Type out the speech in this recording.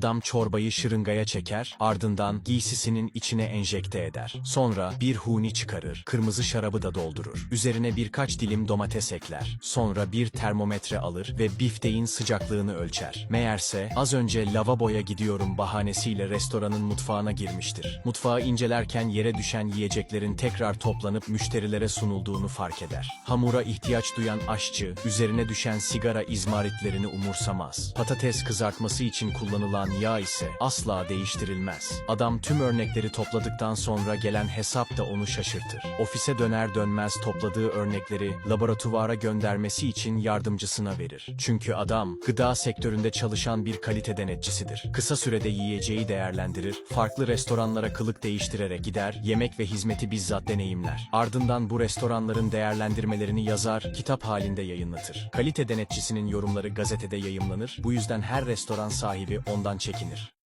Adam çorbayı şırıngaya çeker, ardından giysisinin içine enjekte eder. Sonra bir huni çıkarır, kırmızı şarabı da doldurur. Üzerine birkaç dilim domates ekler. Sonra bir termometre alır ve bifteğin sıcaklığını ölçer. Meğerse az önce lavaboya gidiyorum bahanesiyle restoranın mutfağına girmiştir. Mutfağı incelerken yere düşen yiyeceklerin tekrar toplanıp müşterilere sunulduğunu fark eder. Hamura ihtiyaç duyan aşçı, üzerine düşen sigara izmaritlerini umursamaz. Patates kızartması için kullanılan yağ ise asla değiştirilmez. Adam tüm örnekleri topladıktan sonra gelen hesap da onu şaşırtır. Ofise döner dönmez topladığı örnekleri laboratuvara göndermesi için yardımcısına verir. Çünkü adam gıda sektöründe çalışan bir kalite denetçisidir. Kısa sürede yiyeceği değerlendirir, farklı restoranlara kılık değiştirerek gider, yemek ve hizmeti bizzat deneyimler. Ardından bu restoranların değerlendirmelerini yazar, kitap halinde yayınlatır. Kalite denetçisinin yorumları gazetede yayımlanır, bu yüzden her restoran sahibi ondan çekinir.